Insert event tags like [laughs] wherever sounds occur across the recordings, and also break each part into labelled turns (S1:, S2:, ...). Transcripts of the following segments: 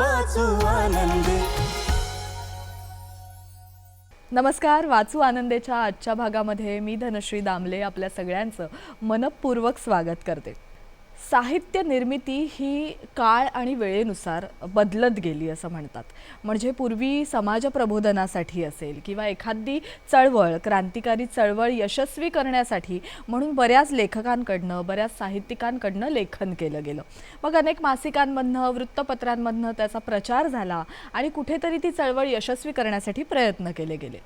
S1: वाचू आनंदी.
S2: नमस्कार वाचू आनंदेच्या आजच्या भागामध्ये मी धनश्री दामले आपल्या सगळ्यांचं मनपूर्वक स्वागत करते. साहित्य निर्मिती ही काळ आणि वेळेनुसार बदलत गेली असं म्हणतात. म्हणजे पूर्वी समाज प्रबोधनासाठी असेल किंवा एखादी चळवळ क्रांतिकारी चळवळ यशस्वी करण्यासाठी म्हणून बऱ्याच लेखकांकडनं बऱ्याच साहित्यिकांकडनं लेखन केलं गेलं. मग अनेक मासिकांमधनं वृत्तपत्रांमधनं त्याचा प्रचार झाला आणि कुठेतरी ती चळवळ यशस्वी करण्यासाठी प्रयत्न केले गेले.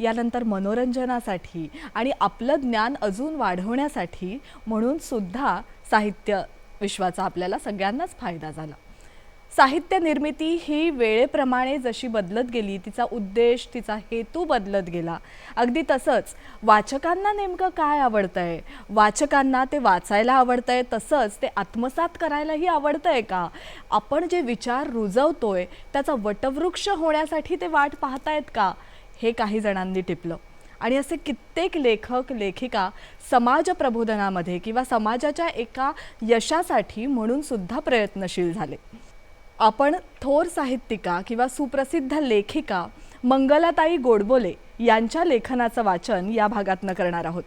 S2: यानंतर मनोरंजनासाठी आणि आपलं ज्ञान अजून वाढवण्यासाठी म्हणून सुद्धा साहित्य विश्वाचा आपल्याला सगळ्यांनाच फायदा झाला. साहित्य निर्मिती ही वेळेप्रमाणे जशी बदलत गेली तिचा उद्देश तिचा हेतू बदलत गेला. अगदी तसंच वाचकांना नेमकं काय आवडतं आहे वाचकांना ते वाचायला आवडतं आहे तसंच ते आत्मसात करायलाही आवडतं आहे का? आपण जे विचार रुजवतोय त्याचा वटवृक्ष होण्यासाठी ते वाट पाहतायत का? हे काही जणांनी टिपलं. आणि असे कित्येक लेखक लेखिका समाज प्रबोधनामध्ये किंवा समाजाच्या एका यशासाठी म्हणून सुद्धा प्रयत्नशील झाले. आपण थोर साहित्यिका किंवा सुप्रसिद्ध लेखिका मंगलाताई गोडबोले यांच्या लेखनाचं वाचन या भागातनं करणार आहोत.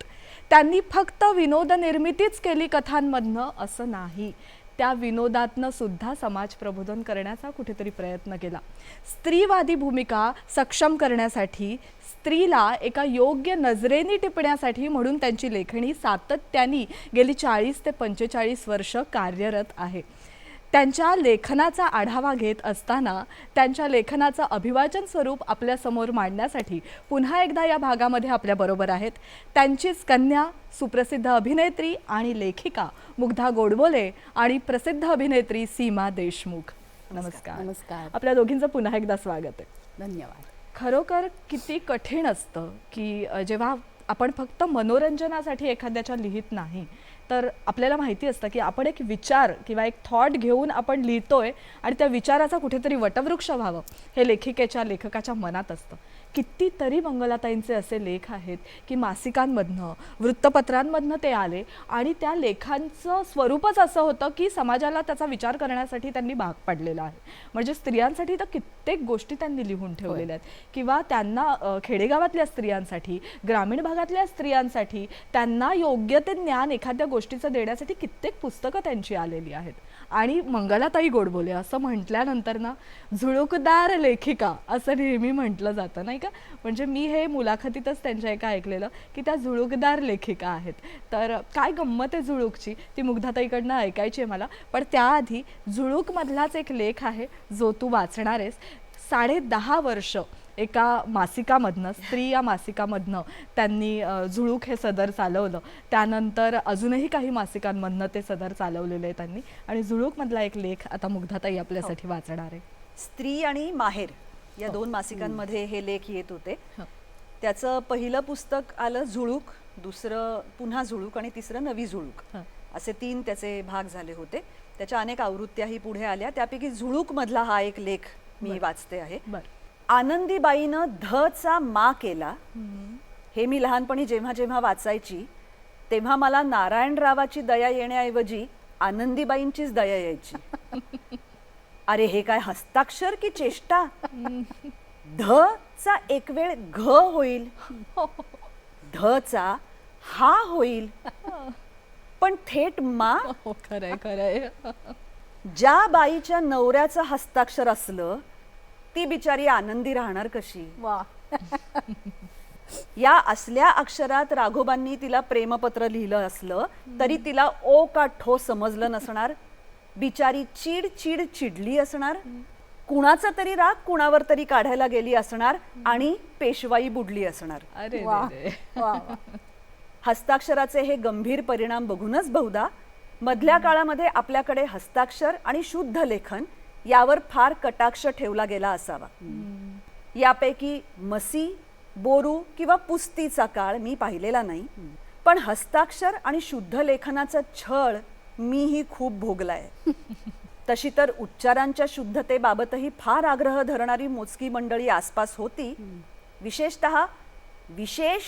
S2: त्यांनी फक्त विनोद निर्मितीच केली कथांमधनं असं नाही. त्या विनोदातनं सुद्धा समाज प्रबोधन करण्याचा कुठेतरी प्रयत्न केला. स्त्रीवादी भूमिका सक्षम करण्यासाठी स्त्रीला एका योग्य नजरेने टिपण्यासाठी म्हणून त्यांची लेखणी सातत्याने गेली चाळीस ते पंचेचाळीस वर्ष कार्यरत आहे. त्यांच्या लेखनाचा आढावा घेत असताना त्यांच्या लेखनाचं अभिवाचन स्वरूप आपल्यासमोर मांडण्यासाठी पुन्हा एकदा या भागामध्ये आपल्याबरोबर आहेत. त्यांचीच कन्या सुप्रसिद्ध अभिनेत्री आणि लेखिका मुग्धा गोडबोले आणि प्रसिद्ध अभिनेत्री सीमा देशमुख. नमस्कार.
S3: नमस्कार.
S2: आपल्या दोघींचं पुन्हा एकदा स्वागत आहे.
S3: धन्यवाद.
S2: खरोखर किती कठीण असतं की जेव्हा आपण फक्त मनोरंजनासाठी एखाद्याच्या लिहित नाही तर आपल्याला माहिती असतं की आपण एक विचार किंवा एक थॉट घेऊन आपण लिहितोय आणि त्या विचाराचा कुठेतरी वटवृक्ष व्हावं हे लेखिकेच्या लेखकाच्या मनात असतं. कितीतरी मंगलाताईंचे असे लेख आहेत की मासिकांमधनं वृत्तपत्रांमधनं ते आले आणि त्या लेखांचं स्वरूपच असं होतं की समाजाला त्याचा विचार करण्यासाठी त्यांनी भाग पाडलेला आहे. म्हणजे स्त्रियांसाठी तर कित्येक गोष्टी त्यांनी लिहून ठेवलेल्या आहेत. किंवा त्यांना खेडेगावातल्या स्त्रियांसाठी ग्रामीण भागातल्या स्त्रियांसाठी त्यांना योग्य ते ज्ञान एखाद्या गोष्टीचं देण्यासाठी कित्येक पुस्तकं त्यांची आलेली आहेत. आणि मंगलाताई गोडबोले असं म्हटल्यानंतर ना झुळूकदार लेखिका असं नेहमी म्हटलं जातं नाही का? म्हणजे मी हे मुलाखतीतच त्यांच्या एका ऐकलेलं की त्या झुळूकदार लेखिका आहेत. तर काय गंमत आहे झुळूकची? ती मुग्धाताईकडनं ऐकायची आहे मला. पण त्याआधी झुळूकमधलाच एक लेख आहे जो तू वाचणार आहेस. साडे दहा वर्ष एका मासिकामधनं स्त्री या मासिकामधनं त्यांनी झुळूक हे सदर चालवलं. त्यानंतर अजूनही काही मासिकांमधनं ते सदर चालवलेलं आहे त्यांनी. आणि झुळूकमधला एक लेख आता मुग्धाताई आपल्यासाठी वाचणार आहे.
S3: स्त्री आणि माहेर. या दोन मासिकांमध्ये हे लेख येत होते.
S2: हो.
S3: त्याचं पहिलं पुस्तक आलं झुळूक दुसरं पुन्हा झुळूक आणि तिसरं नवी झुळूक.
S2: हं.
S3: असे तीन त्याचे भाग झाले होते. त्याच्या अनेक आवृत्त्याही पुढे आल्या. त्यापैकी झुळूक मधला हा एक लेख मी. वाचते आहे. आनंदीबाईनं धचा मा केला. हे मी लहानपणी जेव्हा जेव्हा वाचायची तेव्हा मला नारायणरावाची दया येण्याऐवजी आनंदीबाईंचीच दया यायची. [laughs] अरे हे काय हस्ताक्षर की चेष्टा? [laughs] ध चा एक वेळ घ होईल. ध चा हा होईल. पण थेट मा?
S2: हो खरंय खरंय.
S3: ज्या बाईच्या नवऱ्याचं हस्ताक्षर असलं ती बिचारी आनंदी राहणार कशी?
S4: वा.
S3: या असल्या अक्षरात राघोबांनी तिला प्रेमपत्र लिहिलं असलं तरी तिला ओ का ठो समजलं नसणार? बिचारी चिड चिड चिडली असणार. कुणाचा तरी राग कुणावर तरी काढायला गेली असणार आणि पेशवाई बुडली असणार.
S2: अरे.
S3: हस्ताक्षराचे हे गंभीर परिणाम बघूनच बहुधा मधल्या काळामध्ये आपल्याकडे हस्ताक्षर आणि शुद्ध लेखन यावर फार कटाक्ष ठेवला गेला असावा. यापैकी मसी बोरू किंवा पुस्तीचा काळ मी पाहिलेला नाही. पण हस्ताक्षर आणि शुद्ध लेखनाचा छळ मीही खूप भोगलाय. तशी तर उच्चारांच्या शुद्धतेबाबतही फार आग्रह धरणारी मोजकी मंडळी आसपास होती. विशेषत विशेष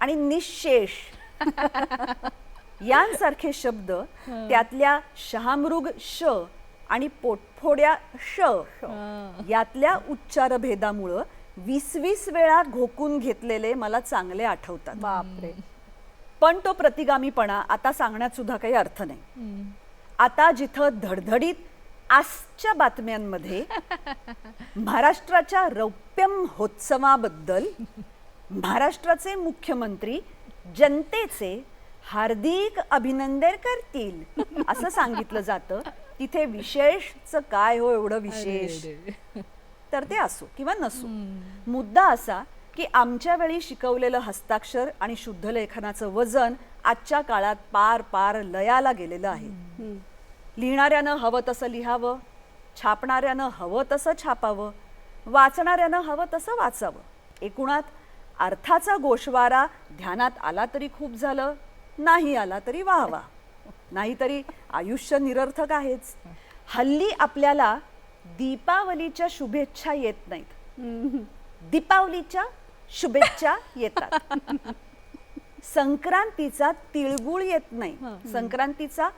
S3: आणि निशेष [laughs] यांसारखे शब्द त्यातल्या शहामृग श आणि पोटफोड्या श यातल्या उच्चार भेदामुळं वीस वीस वेळा घोकून घेतलेले मला चांगले आठवतात.
S4: बापरे.
S3: पण तो प्रतिगामीपणा आता सांगण्यात सुद्धा काही अर्थ नाही. आता जिथं धडधडीत आजच्या बातम्यांमध्ये [laughs] महाराष्ट्राच्या रौप्य महोत्सवाबद्दल महाराष्ट्राचे मुख्यमंत्री जनतेचे हार्दिक अभिनंदन करतील असं सांगितलं जातं. तिथे विशेषच काय हो एवढं विशेष. तर ते असो किंवा नसो. मुद्दा असा की आमच्या वेळी शिकवलेलं हस्ताक्षर आणि शुद्ध लेखनाचं वजन आजच्या काळात पार पार लयाला गेलेलं आहे. लिहिणाऱ्यानं हवं तसं लिहावं छापणाऱ्यानं हवं तसं छापावं वाचणाऱ्यानं हवं तसं वाचावं. एकूणात अर्थाचा गोषवारा ध्यानात आला तरी खूप झालं नाही आला तरी वाहवा. नाहीतरी आयुष्य निरर्थक आहेच. हल्ली आपल्याला दीपावलीच्या शुभेच्छा येत नाहीत. दीपावलीच्या शुभेच्छा येतात. संक्रांतीचा तिळगुळ येत नाही. संक्रांतीचा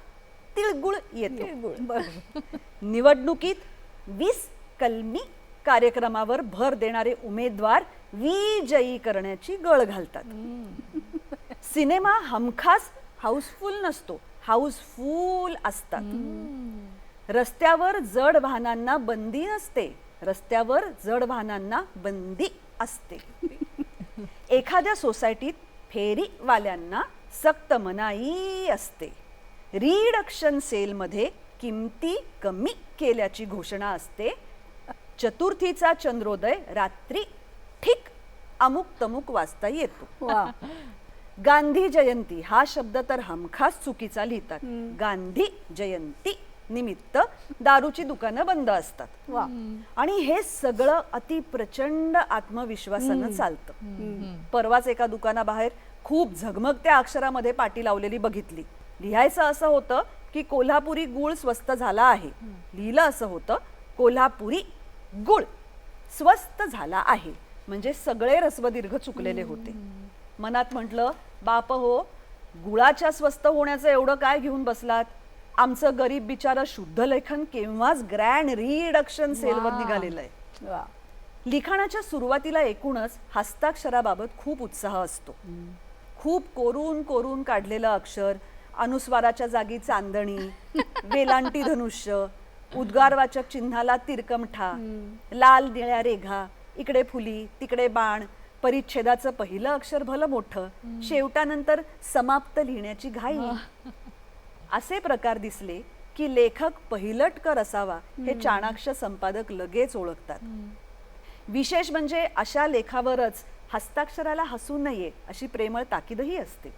S3: तिळगुळ येतो. निवडणुकीत वीस कलमी कार्यक्रमावर भर देणारे उमेदवार विजयी करण्याची गळ घालतात. सिनेमा हमखास हाऊसफुल नसतो. हाऊसफुल असतात. रस्त्यावर जड वाहनांना बंदी नसते. रस्त्यावर जड वाहनांना बंदी असते. एखाद्या सोसायटीत फेरीवाल्यांना सक्त मनाई असते. रिडक्शन सेलमध्ये किमती कमी केल्याची घोषणा असते. चतुर्थीचा चंद्रोदय रात्री ठीक अमुक तमुक वाजता येतो. गांधी जयंती हा शब्द तर हमखास चुकीचा लिहितात. गांधी जयंती. निमित्त दारूची दुकानं बंद असतात.
S4: वा.
S3: आणि हे सगळं अति प्रचंड आत्मविश्वासानं चालतं. परवाच एका दुकानाबाहेर खूप झगमगत्या अक्षरामध्ये पाटी लावलेली बघितली. लिहायचं असं होतं की कोल्हापुरी गुळ स्वस्त झाला आहे. लिहिलं असं होतं कोल्हापुरी गुळ स्वस्त झाला आहे. म्हणजे सगळे रस्वदीर्घ चुकलेले होते. मनात म्हटलं बाप हो गुळाच्या स्वस्त होण्याचं एवढं काय घेऊन बसलात? आमचं गरीब बिचारं शुद्ध लेखन केव्हाच ग्रँड रिडक्शन सेलवर. निघालेलं आहे.
S4: वा.
S3: लिखाणाच्या सुरुवातीला एकूणच हस्ताक्षराबाबत खूप उत्साह असतो. खूप कोरून कोरून काढलेलं अक्षर अनुस्वाराच्या जागी चांदणी [laughs] वेलांटी धनुष्य उद्गारवाचक चिन्हाला तिरकमठा लाल निळ्या रेघा इकडे फुली तिकडे बाण परिच्छेदाचं पहिलं अक्षर भलं मोठं शेवटानंतर समाप्त लिहिण्याची घाई. असे प्रकार दिसले की लेखक पहिलटकर असावा हे चाणाक्ष संपादक लगेच ओळखतात. विशेष म्हणजे अशा लेखावरच हस्ताक्षराला हसू नये अशी प्रेमळ ताकीदही असते.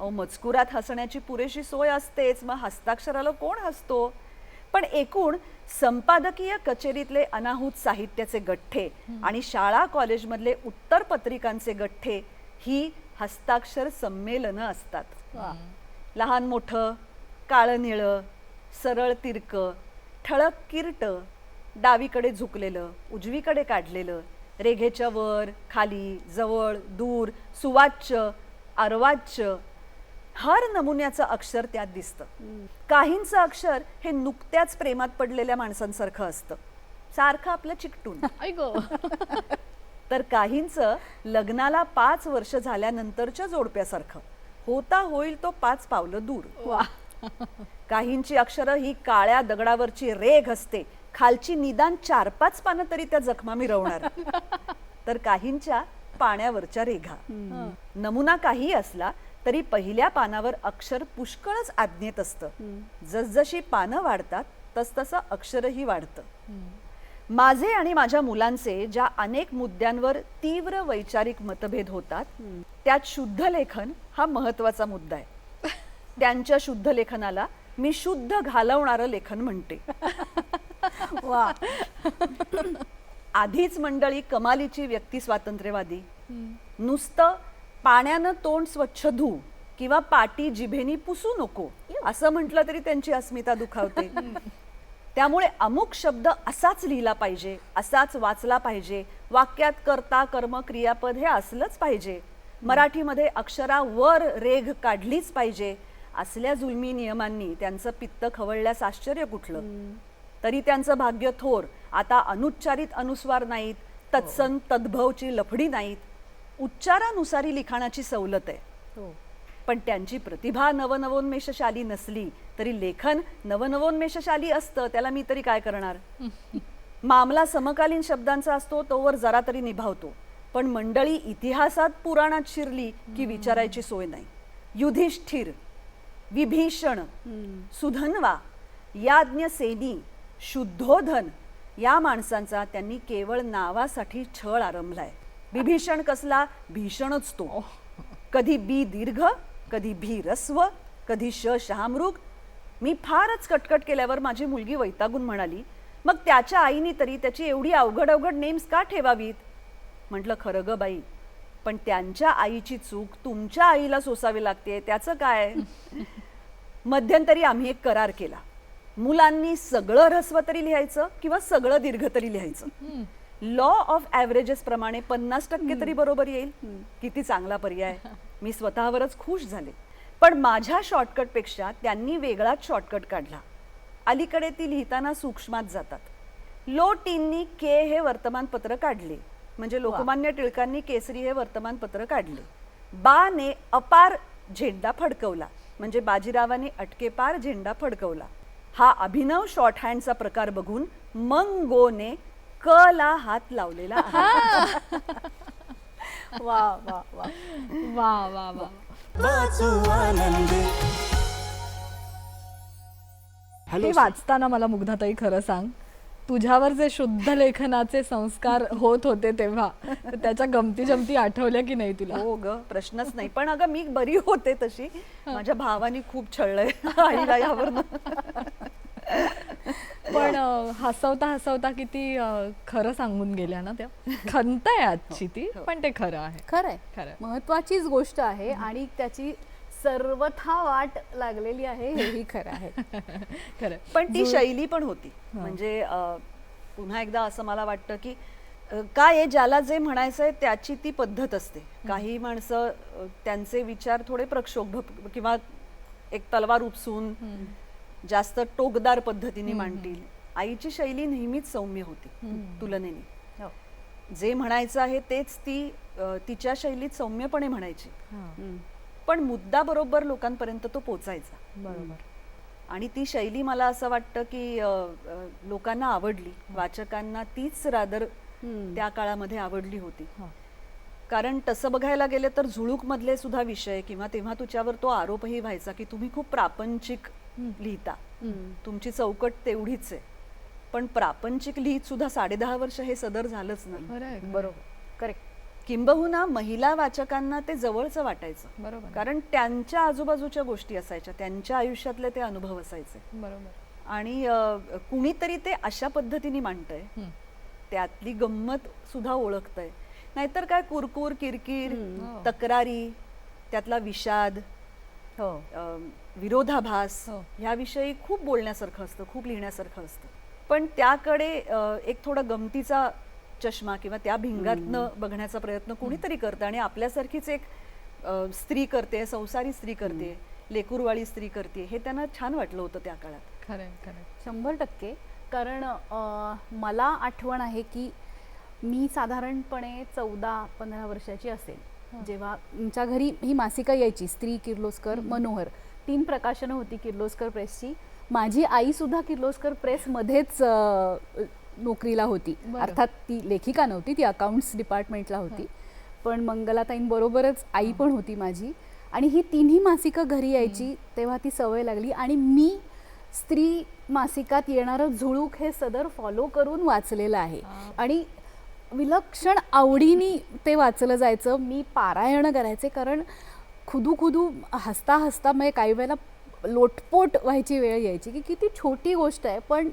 S3: अहो मजकुरात हसण्याची पुरेशी सोय असतेच मग हस्ताक्षराला कोण हसतो? पण एकूण संपादकीय कचेरीतले अनाहूत साहित्याचे गठ्ठे आणि शाळा कॉलेजमधले उत्तर पत्रिकांचे गठ्ठे ही हस्ताक्षर संमेलनं असतात. लहान मोठं काळं निळं सरळ तिरक ठळक किरट डावीकडे झुकलेलं उजवीकडे काढलेलं रेघेच्या वर खाली जवळ दूर सुवाच्य अर्वाच्य हर नमुन्याचं अक्षर त्यात दिसतं. काहींचं अक्षर हे नुकत्याच प्रेमात पडलेल्या माणसांसारखं असतं. सारखं आपलं चिकटून. [laughs] तर काहींचं लग्नाला पाच वर्ष झाल्यानंतरच्या जोडप्यासारखं. होता होईल तो पाच पावलं दूर.
S4: वा.
S3: काहींची अक्षरं ही काळ्या दगडावरची रेघ असते. खालची निदान चार पाच पानं तरी त्या जखमा मिरवणार. तर काहींच्या पाण्यावरच्या रेघा. नमुना काही असला तरी पहिल्या पानावर अक्षर पुष्कळच आज्ञेत असतं. जसजशी पानं वाढतात तसतसं अक्षरही वाढतं. माझे आणि माझ्या मुलांचे ज्या अनेक मुद्द्यांवर तीव्र वैचारिक मतभेद होतात त्यात शुद्ध लेखन हा महत्त्वाचा मुद्दा आहे. त्यांच्या शुद्ध लेखनाला मी शुद्ध घालवणारं लेखन म्हणते. [laughs]
S4: वा.
S3: आधीच मंडळी कमालीची व्यक्ती स्वातंत्र्यवादी. नुसतं पाण्यानं तोंड स्वच्छ धू किंवा पाटी जिभेनी पुसू नको असं म्हटलं तरी त्यांची अस्मिता दुखावते. [laughs] त्यामुळे अमुक शब्द असाच लिहिला पाहिजे असाच वाचला पाहिजे. वाक्यात कर्ता कर्म क्रियापद हे असलंच पाहिजे. मराठीमध्ये अक्षरावर रेघ काढलीच पाहिजे. असल्या जुलमी नियमांनी त्यांचं पित्त खवळल्यास आश्चर्य कुठलं? तरी त्यांचं भाग्य थोर आता अनुच्चारित अनुस्वार नाहीत तत्सम तद्भवची लफडी नाहीत. उच्चारानुसारी लिखाणाची सवलत आहे.
S4: हो.
S3: पण त्यांची प्रतिभा नवनवोन्मेषशाली नसली तरी लेखन नवनवोन्मेषशाली असतं त्याला मी तरी काय करणार? [laughs] मामला समकालीन शब्दांचा असतो तोवर जरा तरी निभावतो. पण मंडळी इतिहासात पुराणात शिरली की विचारायची सोय नाही. युधिष्ठिर विभीषण सुधन्वा याज्ञसेनी शुद्धोधन या माणसांचा त्यांनी केवळ नावासाठी छळ आरंभलाय. विभीषण कसला? भीषणच तो. कधी बी दीर्घ कधी भी रस्व कधी श शहामृग. मी फारच कटकट केल्यावर माझी मुलगी वैतागून म्हणाली मग त्याच्या आईने तरी त्याची एवढी अवघड अवघड नेम्स का ठेवावीत? म्हटलं खरं ग बाई पण त्यांच्या आईची चूक तुमच्या आईला सोसावी लागते त्याचं काय? [laughs] मध्यंतरी आम्ही एक करार केला. मुलांनी सगळं ऱ्हस्व तरी लिहायचं किंवा सगळं दीर्घ तरी लिहायचं. लॉ ऑफ ॲव्हरेजेस प्रमाणे पन्नास टक्के तरी बरोबर येईल. किती चांगला पर्याय. मी स्वतःवरच खुश झाले. पण माझ्या शॉर्टकटपेक्षा त्यांनी वेगळाच शॉर्टकट काढला. अलीकडे ती लिहिताना सूक्ष्मात जातात. लो टीननी के हे वर्तमानपत्र काढले. म्हणजे लोकमान्य टिळकांनी केसरी हे वर्तमानपत्र काढले. बा ने अपार झेंडा फडकवला. म्हणजे बाजीरावाने अटकेपार झेंडा फडकवला. हा अभिनव शॉर्ट हँडचा प्रकार बघून मग गोने क ला हात लावलेला
S4: वा वा वा
S2: वा वा वा हे वाचताना मला मुग्धाताई खरं सांग. तुझ्यावर जे शुद्ध लेखनाचे संस्कार होत होते तेव्हा तर त्याच्या गमती जमती आठवल्या की नाही तुला?
S3: हो ग प्रश्नच नाही. पण अगं मी बरी होते तशी. माझ्या भावानी खूप छळलंय [laughs] आईला यावर
S2: पण हसवता हसवता किती खरं सांगून गेल्या ना त्या? खंत आहे आजची ती पण ते खरं आहे.
S4: खरंय.
S2: खरंय.
S4: महत्वाचीच गोष्ट आहे आणि त्याची सर्वथा वाट लागलेली आहे हेही खरं आहे. [laughs]
S2: खरं.
S3: पण ती शैली पण होती. म्हणजे पुन्हा एकदा असं मला वाटतं की काय आहे ज्याला जे म्हणायचंय त्याची ती पद्धत असते. काही माणसं त्यांचे विचार थोडे प्रक्षोभ किंवा एक तलवार उपसून जास्त टोकदार पद्धतीने मांडतील. आईची शैली नेहमीच सौम्य होती तुलनेने.
S4: हो.
S3: जे म्हणायचं आहे तेच ती तिच्या शैलीत सौम्यपणे म्हणायची. पण मुद्दा बरोबर लोकांपर्यंत तो पोचायचा.
S2: बरोबर.
S3: आणि ती शैली मला असं वाटतं की लोकांना आवडली. वाचकांना तीच रादर. त्या काळामध्ये आवडली होती. कारण तसं बघायला गेलं तर झुळूक मधले सुद्धा विषय किंवा तेव्हा तुझ्यावर तो आरोपही व्हायचा की तुम्ही खूप प्रापंचिक लिहिता. तुमची चौकट तेवढीच आहे. पण प्रापंचिक लिहित सुद्धा साडे दहा वर्ष हे सदर झालंच नाही.
S4: बरोबर. करेक्ट.
S3: किंबहुना महिला वाचकांना ते जवळचं वाटायचं
S2: बरोबर.
S3: कारण त्यांच्या आजूबाजूच्या गोष्टी असायच्या त्यांच्या आयुष्यातले ते अनुभव असायचे
S2: बरोबर
S3: आणि अ, कुणीतरी ते अशा पद्धतीने मांडतंय
S2: हम्म.
S3: त्यातली गंमत सुद्धा ओळखतंय नाहीतर काय कुरकुर किरकिर
S2: हो.
S3: तक्रारी त्यातला विषाद
S4: हो
S3: विरोधाभास
S2: हो.
S3: ह्याविषयी खूप बोलण्यासारखं असतं खूप लिहिण्यासारखं असतं पण त्याकडे अ, एक थोडा गमतीचा चष्मा किंवा त्या भिंगातनं बघण्याचा प्रयत्न कुणीतरी करतं आणि आपल्यासारखीच एक स्त्री करते संसारी स्त्री करते लेकुरवाळी स्त्री करते हे त्यांना छान वाटलं होतं त्या काळात.
S2: खरं खरं.
S4: शंभर टक्के. कारण मला आठवण आहे की मी साधारणपणे चौदा पंधरा वर्षाची असेल. जेव्हा आमच्या घरी ही मासिका यायची स्त्री किर्लोस्कर मनोहर. तीन प्रकाशनं होती किर्लोस्कर प्रेसची. माझी आई सुद्धा किर्लोस्कर प्रेसमध्येच नोकरीला होती. अर्थात ती लेखिका नव्हती ती अकाउंट्स डिपार्टमेंटला होती. पण मंगलाताईंबरोबरच आई पण होती माझी. आणि ही तिन्ही मासिकं घरी यायची तेव्हा ती सवय लागली. आणि मी स्त्री मासिकात येणारं झुळूक हे सदर फॉलो करून वाचलेलं आहे. आणि विलक्षण आवडीने ते वाचलं जायचं. मी पारायण करायचे कारण खुदू खुदू हसता हसता म्हणजे काही वेळेला लोटपोट व्हायची वेळ यायची की किती छोटी गोष्ट आहे. पण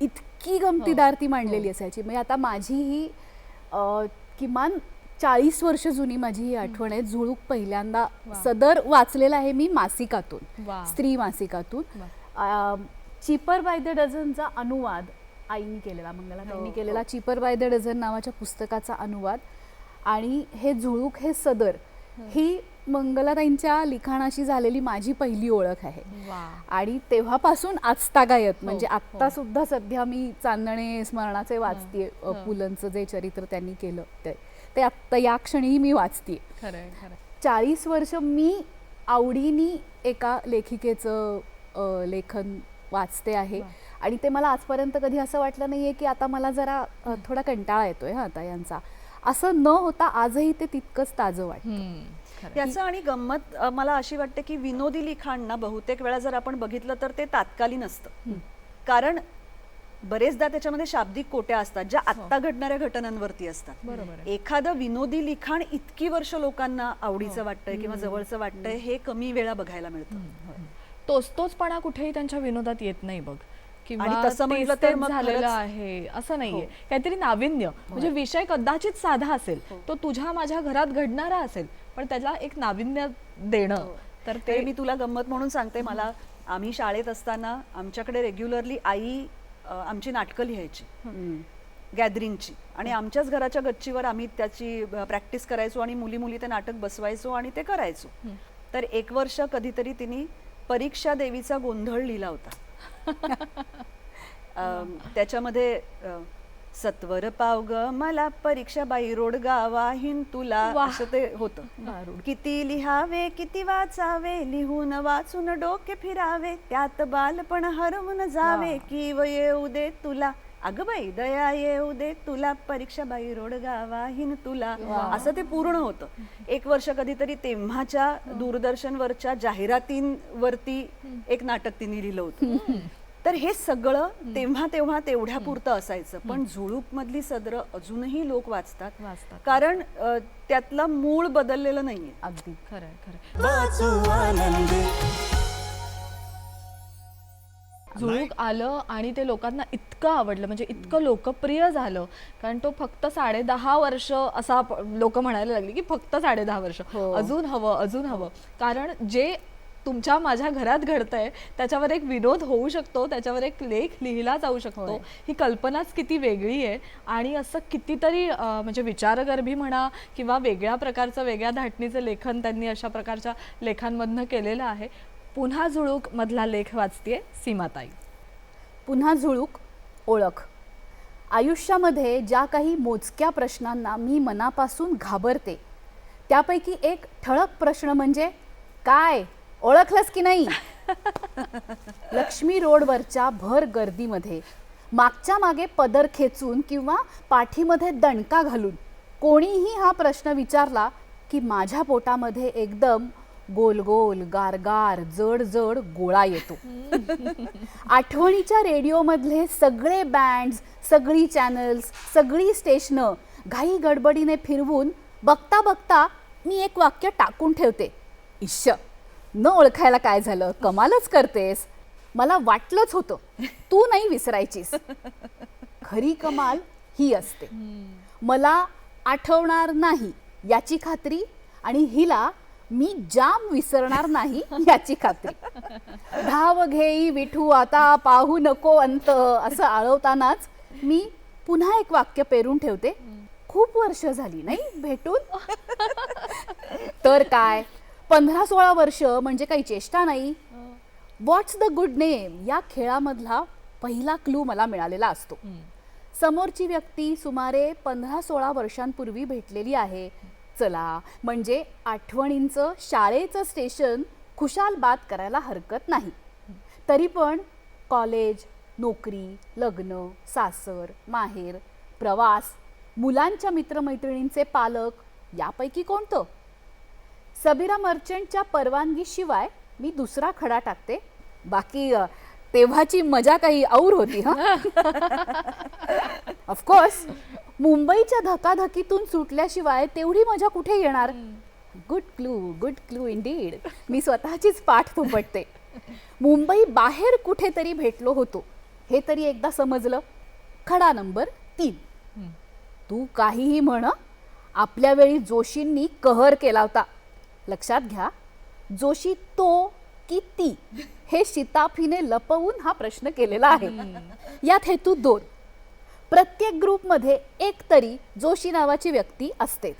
S4: इतकी गमतीदार ती मांडलेली असायची. म्हणजे आता माझी ही किमान चाळीस वर्ष जुनी माझी ही आठवण आहे. झुळूक पहिल्यांदा सदर वाचलेला आहे मी मासिकातून. स्त्री मासिकातून. चिपर बाय द डझनचा अनुवाद आईने केलेला मंगलाताईंनी केलेला चिपर बाय द डझन नावाच्या पुस्तकाचा अनुवाद. आणि हे झुळूक हे सदर ही मंगलाताईंच्या लिखाणाशी झालेली माझी पहिली ओळख आहे. आणि तेव्हापासून आजतागायत म्हणजे आत्ता सुद्धा सध्या मी चांदणे स्मरणाचे वाचतीये अ, पुलंचं जे चरित्र त्यांनी केलं ते ते आत्ता या क्षणीही मी
S2: खरंय
S4: चाळीस वर्ष मी आवडीने एका लेखिकेचं लेखन वाचते आहे. आणि ते मला आजपर्यंत कधी असं वाटलं नाहीये की आता मला जरा थोडा कंटाळा येतोय हा आता यांचा. असं न होता आजही ते तितकंच ताजं वाटतं.
S3: याचं आणि गंमत मला अशी वाटते की विनोदी लिखाण ना बहुतेक वेळा जर आपण बघितलं तर ते तात्कालीन असतं. कारण बरेचदा त्याच्यामध्ये शाब्दिक कोट्या असतात ज्या आत्ता घडणाऱ्या घटनांवरती असतात.
S2: हो.
S3: एखादं विनोदी लिखाण इतकी वर्ष लोकांना आवडीचं वाटतंय किंवा जवळचं वाटतंय हे कमी वेळा बघायला मिळतं.
S2: तोच तोचपणा कुठेही त्यांच्या विनोदात येत नाही बघ.
S3: आणि तसं म्हटलं तर मग
S2: झालेलं आहे असं नाहीये. काहीतरी नाविन्य. म्हणजे विषय कदाचित साधा असेल तो तुझ्या माझ्या घरात घडणारा असेल पण त्याला एक नाविन्य देणं तर
S3: ते मी तुला गंमत म्हणून सांगते मला आम्ही शाळेत असताना आमच्याकडे रेग्युलरली आई आमची नाटकं लिहायची. गॅदरिंगची. आणि आमच्याच घराच्या गच्चीवर आम्ही त्याची प्रॅक्टिस करायचो आणि मुली मुली ते नाटक बसवायचो आणि ते करायचो. तर एक वर्ष कधीतरी तिने परीक्षा देवीचा गोंधळ लिहिला होता. अम, त्याच्यामध्ये अ, सत्वर पावग मला परीक्षा बाई रोड गावाहीन तुला असं ते होतं. किती लिहावे किती वाचावे लिहून वाचून डोके फिरावे त्यात बालपण हरवून जावे की व येऊ दे तुला. अगं बाई दया येऊ दे तुला परीक्षा बाई रोड गावाहीन तुला. असं ते पूर्ण होतं. एक वर्ष कधीतरी तेव्हाच्या दूरदर्शनवरच्या जाहिरातींवरती एक नाटक तिने लिहिलं होतं. तर हे सगळं तेव्हा तेव्हा तेवढ्या पुरतं असायचं. पण झुळूक मधली सदर अजूनही लोक वाचतात.
S2: वाचतात.
S3: कारण त्यातलं मूळ बदललेलं नाहीये.
S4: अगदी.
S1: वाचू आनंदी.
S2: झुळूक आलं आणि ते लोकांना इतकं आवडलं म्हणजे इतकं लोकप्रिय झालं. कारण तो फक्त साडे दहा वर्ष असा लोक म्हणायला लागले की फक्त साडे दहा वर्ष.
S4: हो.
S2: अजून हवं अजून हवं. कारण जे तुमच्या माझ्या घरात घडतंय त्याच्यावर एक विनोद होऊ शकतो त्याच्यावर एक लेख लिहिला जाऊ शकतो. ही कल्पनाच किती वेगळी आहे. आणि असं कितीतरी म्हणजे विचारगर्भी म्हणा किंवा वेगळ्या प्रकारचं वेगळ्या धाटणीचं लेखन त्यांनी अशा प्रकारच्या लेखांमधनं केलेलं आहे. पुन्हा झुळूक मधला लेख वाचतेय सीमाताई.
S4: पुन्हा झुळूक ओळख. आयुष्यामध्ये ज्या काही मोजक्या प्रश्नांना मी मनापासून घाबरते त्यापैकी एक ठळक प्रश्न म्हणजे काय? ओळखलंस की नाही? [laughs] लक्ष्मी रोडवरच्या भर गर्दीमध्ये मागच्या मागे पदर खेचून किंवा पाठीमध्ये दणका घालून कोणीही हा प्रश्न विचारला की माझ्या पोटामध्ये एकदम गोल गोल गारगार जड जड गोळा येतो. आठवणीच्या रेडिओमधले सगळे बँड्स सगळी चॅनल्स सगळी स्टेशनं घाई गडबडीने फिरवून बघता बघता मी एक वाक्य टाकून ठेवते. इश्श न ओळखायला काय झालं? कमालच करतेस. मला वाटलंच होतं तू नाही विसरायचीस. खरी कमाल ही असते. मला आठवणार नाही याची खात्री आणि हिला मी जाम विसरणार नाही याची खात्री. धाव घेई विठू आता पाहू नको अंत असं आळवतानाच मी पुन्हा एक वाक्य पेरून ठेवते. खूप वर्ष झाली नाही? भेटून? तर काय? पंधरा सोळा वर्ष म्हणजे काही चेष्टा नाही. व्हॉट्स द गुड नेम या खेळामधला पहिला क्लू मला मिळालेला असतो. समोरची व्यक्ती सुमारे पंधरा सोळा वर्षांपूर्वी भेटलेली आहे. चला म्हणजे आठवणींचं शाळेचं स्टेशन खुशाल बात करायला हरकत नाही. तरी पण कॉलेज नोकरी लग्न सासर माहेर प्रवास मुलांच्या मित्रमैत्रिणींचे पालक यापैकी कोणतं? सबीरा मर्चंटच्या परवानगीशिवाय मी दुसरा खडा टाकते. बाकी तेव्हाची मजा काही और होती हा? ऑफकोर्स [laughs] मुंबईच्या धकाधकीतून सुटल्याशिवाय तेवढी मजा कुठे येणार? Good clue good clue indeed मी स्वतःचीच पाठ थोपटते मुंबई बाहेर कुठेतरी भेटलो होतो. हे तरी एकदा समजलं. खडा नंबर तीन. तू काहीही म्हण आपल्या वेळी जोशींनी कहर केला होता. लक्षात घ्या जोशी तो की ती हे शिताफीने लपवून हा प्रश्न केलेला आहे. यात हेतू दोन. प्रत्येक ग्रुपमध्ये एक तरी जोशी नावाची व्यक्ती असतेच.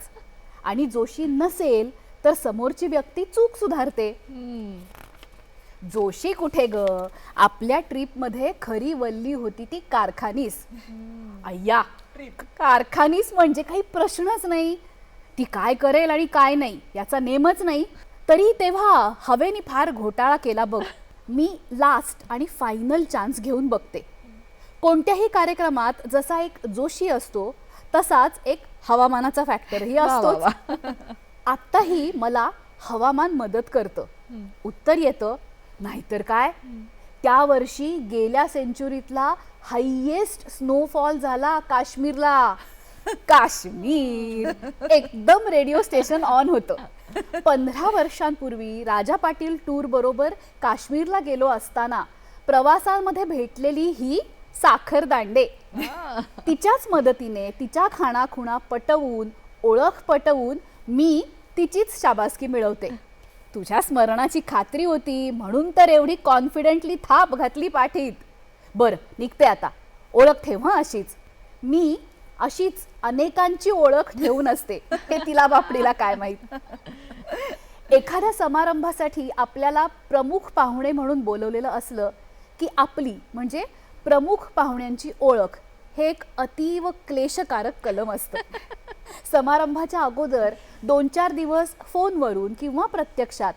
S4: आणि जोशी नसेल तर समोरची व्यक्ती चूक सुधारते. जोशी कुठे ग? आपल्या ट्रीपमध्ये खरी वल्ली होती ती कारखानीस. अय्या कारखानीस म्हणजे काही प्रश्नच नाही. ती काय करेल आणि काय नाही याचा नेमच नाही. तरी तेव्हा हवेनी फार घोटाळा केला बघ. मी लास्ट आणि फायनल चान्स घेऊन बघते. कोणत्याही कार्यक्रमात जसा एक जोशी असतो तसाच एक हवामानाचा फॅक्टरही असतो आत्ताही मला हवामान मदत करतं. उत्तर येतं नाहीतर काय? त्या वर्षी गेल्या सेंचुरीतला हायेस्ट स्नोफॉल झाला काश्मीरला. [laughs] काश्मीर. एकदम रेडिओ स्टेशन ऑन होतं. पंधरा वर्षांपूर्वी राजा पाटील टूर बरोबर काश्मीरला गेलो असताना प्रवासामध्ये भेटलेली ही साखर दांडे. तिच्याच मदतीने तिच्या खाणाखुणा पटवून ओळख पटवून मी तिचीच शाबासकी मिळवते. तुझ्या स्मरणाची खात्री होती म्हणून तर एवढी कॉन्फिडेंटली थाप घातली पाठीत. बरं निघते आता. ओळख ठेव हं अशीच. मी अशीच अनेकांची ओळख ठेवून असते. हे तिला बापडीला काय माहीत? एखाद्या समारंभासाठी आपल्याला प्रमुख पाहुणे म्हणून बोलवलेलं असलं की आपली म्हणजे प्रमुख पाहुण्यांची ओळख हे एक अतीव क्लेशकारक कलम असतं. [laughs] समारंभाच्या अगोदर दोन चार दिवस फोनवरून किंवा प्रत्यक्षात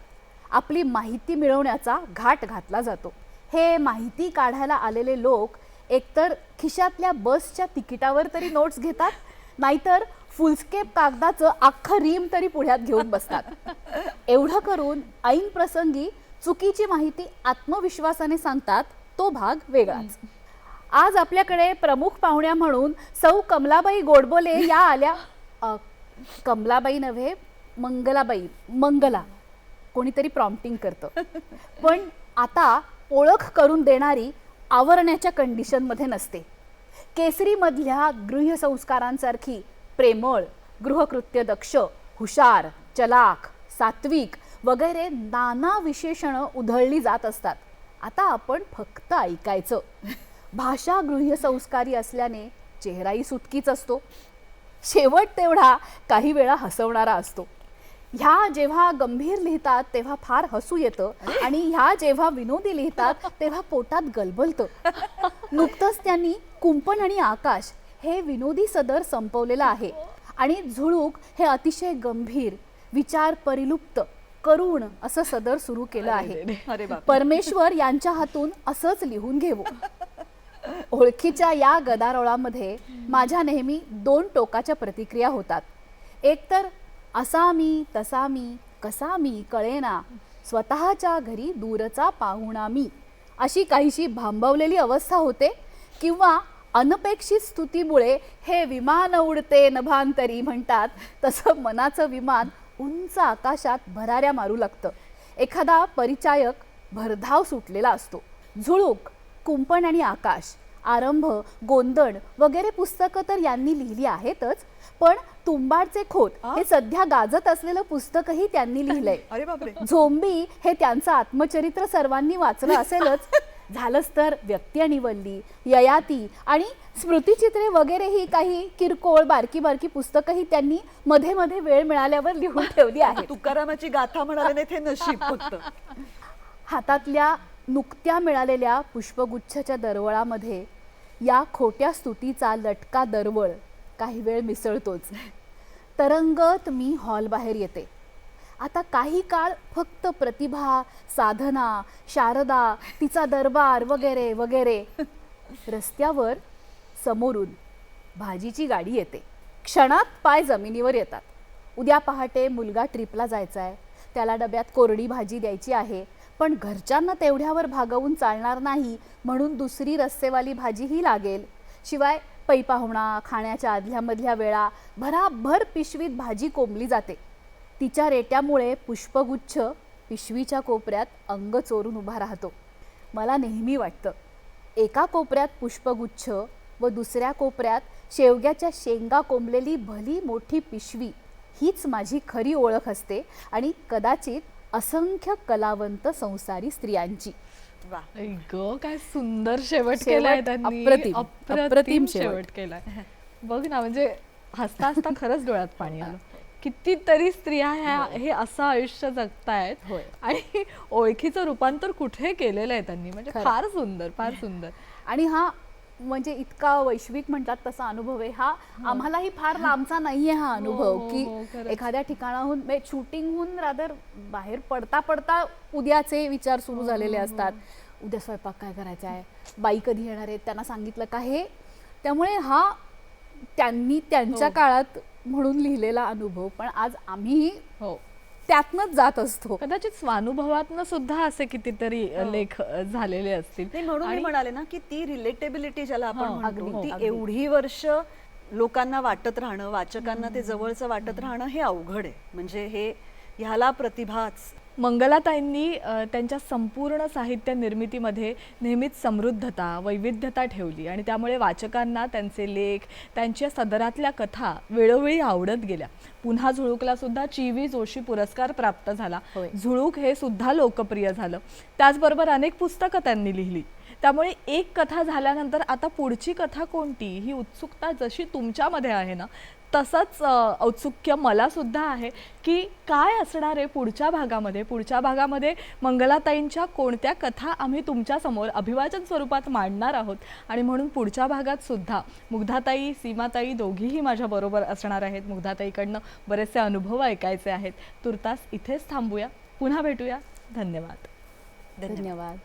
S4: आपली माहिती मिळवण्याचा घाट घातला जातो. हे माहिती काढायला आलेले लोक एकतर खिशातल्या बसच्या तिकिटावर तरी नोट्स घेतात नाहीतर फुलस्केप कागदाचं अख्खं रीम तरी पुढ्यात घेऊन बसतात. एवढं करून ऐन प्रसंगी चुकीची माहिती आत्मविश्वासाने सांगतात तो भाग वेगळाच. आज आपल्याकडे प्रमुख पाहुण्या म्हणून सौ कमलाबाई गोडबोले या आल्या. अ, कमलाबाई नव्हे मंगलाबाई मंगला. कोणीतरी प्रॉम्प्टिंग करतं. पण आता ओळख करून देणारी आवरण्याच्या कंडिशनमध्ये नसते. केसरीमधल्या गृहसंस्कारांसारखी प्रेमळ गृहकृत्य दक्ष हुशार चलाख सात्विक वगैरे नाना विशेषणं उधळली जात असतात. आता आपण फक्त ऐकायचं. भाषा गृहसंस्कारी असल्याने चेहराही सुटकीच असतो. शेवट तेवढा काही वेळा हसवणारा असतो. ह्या जेव्हा गंभीर लिहितात तेव्हा फार हसू येतं आणि ह्या जेव्हा विनोदी लिहितात तेव्हा पोटात गलबलतं. नुकतंच त्यांनी कुंपण आणि आकाश हे विनोदी सदर संपवलेलं आहे आणि झुळूक हे अतिशय गंभीर विचार परिलुप्त करुण असं सदर सुरू केलं आहे. परमेश्वर यांच्या हातून असंच लिहून घेऊ ओळखीच्या या गदारोळामध्ये माझ्या नेहमी दोन टोकाच्या प्रतिक्रिया होतात. एकतर असा मी तसा मी कसा मी कळेना स्वतःच्या घरी दूरचा पाहुणा मी. अशी काहीशी भांबवलेली अवस्था होते किंवा अनपेक्षित स्तुतीमुळे हे विमान उडते नभांतरी म्हणतात तसं मनाचं विमान उंच आकाशात भराऱ्या मारू लागतं. एखादा परिचायक भरधाव सुटलेला असतो. झुळूक कुंपण आणि आकाश आरंभ गोंदण वगैरे पुस्तकं तर यांनी लिहिली आहेतच पण तुंबाडचे खोत हे सध्या गाजत असलेलं पुस्तकही त्यांनी लिहिलंय. झोंबी हे त्यांचं आत्मचरित्र सर्वांनी वाचलं असेलच. [laughs] झालंच तर व्यक्ती आणि वल्ली ययाती आणि स्मृतिचित्रे वगैरे ही काही किरकोळ बारकी बारकी पुस्तकंही त्यांनी मध्ये मध्ये वेळ मिळाल्यावर लिहून ठेवली आहेत.
S3: तुकारामाची गाथा म्हणाले नाही ते नशीब फक्त.
S4: हातातल्या नुकत्या मिळालेल्या पुष्पगुच्छाच्या दरवळामध्ये या खोट्या स्तुतीचा लटका दरवळ काही वेळ मिसळतोच. तरंगत मी हॉलबाहेर येते. आता काही काळ फक्त प्रतिभा साधना शारदा तिचा दरबार वगैरे वगैरे. रस्त्यावर समोरून भाजीची गाडी येते. क्षणात पाय जमिनीवर येतात. उद्या पहाटे मुलगा ट्रिपला जायचा आहे त्याला डब्यात कोरडी भाजी द्यायची आहे. पण घरच्यांना तेवढ्यावर भागवून चालणार नाही म्हणून दुसरी रस्सेवाली भाजीही लागेल. शिवाय पै पाहुणा खाण्याच्या आदल्यामधल्या वेळा भराभर पिशवीत भाजी कोंबली जाते. तिच्या रेट्यामुळे पुष्पगुच्छ पिशवीच्या कोपऱ्यात अंग चोरून उभा राहतो. मला नेहमी वाटतं एका कोपऱ्यात पुष्पगुच्छ व दुसऱ्या कोपऱ्यात शेवग्याच्या शेंगा कोंबलेली भली मोठी पिशवी हीच माझी खरी ओळख असते आणि कदाचित असंख्य कलावंत संसारी स्त्रियांची.
S2: ग काय सुंदर शेवट केलाय त्यांनी.
S4: अप्रतिम,
S2: शेवट. केलाय. बघ ना म्हणजे हसता हसता खरंच डोळ्यात पाणी आलं. [laughs] कितीतरी स्त्रिया ह्या हे असं आयुष्य जगतायत
S4: होय.
S2: आणि ओळखीचं रूपांतर कुठे केलेलं आहे त्यांनी? म्हणजे. फार सुंदर फार सुंदर.
S4: आणि हा म्हणजे इतका वैश्विक म्हणतात तसा अनुभव आहे. हा आम्हालाही फार लांबचा नाहीये हा अनुभव
S2: हो,
S4: की
S2: हो.
S4: एखाद्या ठिकाणाहून शूटिंगहून रादर बाहेर पडता पडता उद्याचे विचार सुरू
S2: हो,
S4: झालेले असतात. उद्या स्वयंपाक काय करायचा आहे? बाई कधी येणार आहेत? त्यांना सांगितलं का हे? त्यामुळे हा त्यांनी त्यांच्या
S2: हो.
S4: काळात म्हणून लिहिलेला अनुभव. पण आज आम्ही
S2: हो.
S4: त्यातनंच जात असतो.
S2: कदाचित स्वानुभवातनं सुद्धा असे कितीतरी अ, लेख झालेले असतील.
S3: नाही म्हणून मी म्हणाले ना की ती रिलेटेबिलिटी ज्याला आपण
S2: हो,
S3: म्हणतो ती
S4: अगदी.
S3: एवढी वर्ष लोकांना वाटत राहणं वाचकांना ते जवळचं वाटत राहणं हे अवघड आहे. म्हणजे हे ह्याला प्रतिभाच.
S2: मंगलाताईंनी त्यांच्या संपूर्ण साहित्य निर्मितीमध्ये नेहमीच समृद्धता वैविध्यता ठेवली आणि त्यामुळे वाचकांना त्यांचे लेख त्यांच्या सदरातल्या कथा वेळोवेळी आवडत गेल्या. पुन्हा झुळूकला सुद्धा ची व्ही जोशी पुरस्कार प्राप्त झाला. झुळूक हे सुद्धा लोकप्रिय झालं. त्याचबरोबर अनेक पुस्तकं त्यांनी लिहिली. त्यामुळे एक कथा झाल्यानंतर आता पुढची कथा कोणती? ही उत्सुकता जशी तुमच्यामध्ये आहे ना तसंच औत्सुक्य मला सुद्धा आहे की काय असणार आहे पुढच्या भागामध्ये? पुढच्या भागामध्ये मंगलाताईंच्या कोणत्या कथा आम्ही तुमच्यासमोर अभिवाचन स्वरूपात मांडणार आहोत? आणि म्हणून पुढच्या भागात सुद्धा मुग्धाताई सीमाताई दोघीही माझ्याबरोबर असणार आहेत. मुग्धाताईकडनं बरेचसे अनुभव ऐकायचे आहेत. तुर्तास इथेच थांबूया. पुन्हा भेटूया. धन्यवाद.
S4: धन्यवाद.